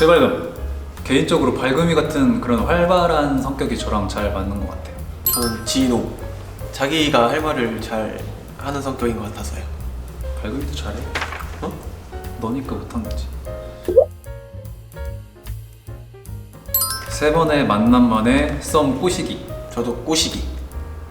제발금 개인적으로 발금이 같은 그런 활발한 성격이 저랑 잘 맞는 것 같아요. 저는 지노. 자기가 할 말을 잘 하는 성격인 것 같아서요. 발금이도 잘해. 어? 너니까 못한 거지. 세 번의 만남 만에 썸 꼬시기. 저도 꼬시기.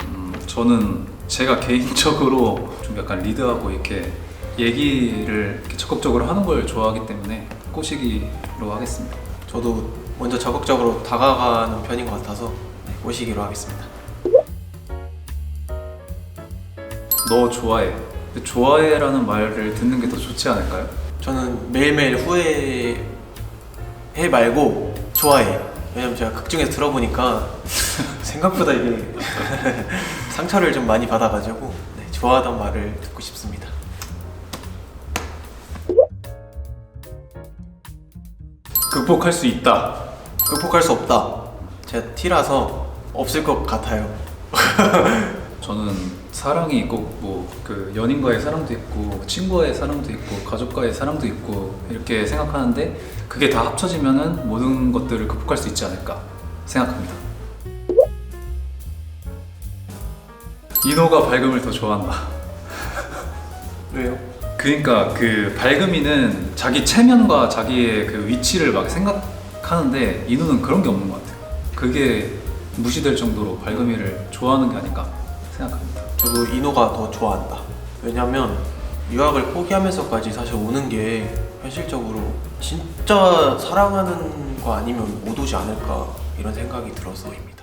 음, 저는 제가 개인적으로 좀 약간 리드하고 이렇게 얘기를 이렇게 적극적으로 하는 걸 좋아하기 때문에 꼬시기로 하겠습니다. 저도 먼저 적극적으로 다가가는 편인 것 같아서 네, 꼬시기로 하겠습니다. 너 좋아해. 근데 좋아해라는 말을 듣는 게 더 좋지 않을까요? 저는 매일매일 후회해 말고 좋아해. 왜냐면 제가 극중에서 들어보니까 생각보다 이게 상처를 좀 많이 받아가지고 네, 좋아하던 말을 듣고 싶습니다. 극복할 수 있다. 극복할 수 없다. 제가 T라서 없을 것 같아요. 저는 사랑이 꼭 뭐 그 연인과의 사랑도 있고 친구와의 사랑도 있고 가족과의 사랑도 있고 이렇게 생각하는데 그게 다 합쳐지면은 모든 것들을 극복할 수 있지 않을까 생각합니다. 이노가 밝음을 더 좋아한다. 왜요? 그러니까 그 밝음이는 자기 체면과 자기의 그 위치를 막 생각하는데 이노는 그런 게 없는 것 같아요. 그게 무시될 정도로 밝음이를 좋아하는 게 아닌가 생각합니다. 저도 이노가 더 좋아한다. 왜냐면 유학을 포기하면서까지 사실 오는 게 현실적으로 진짜 사랑하는 거 아니면 못 오지 않을까 이런 생각이 들어서입니다.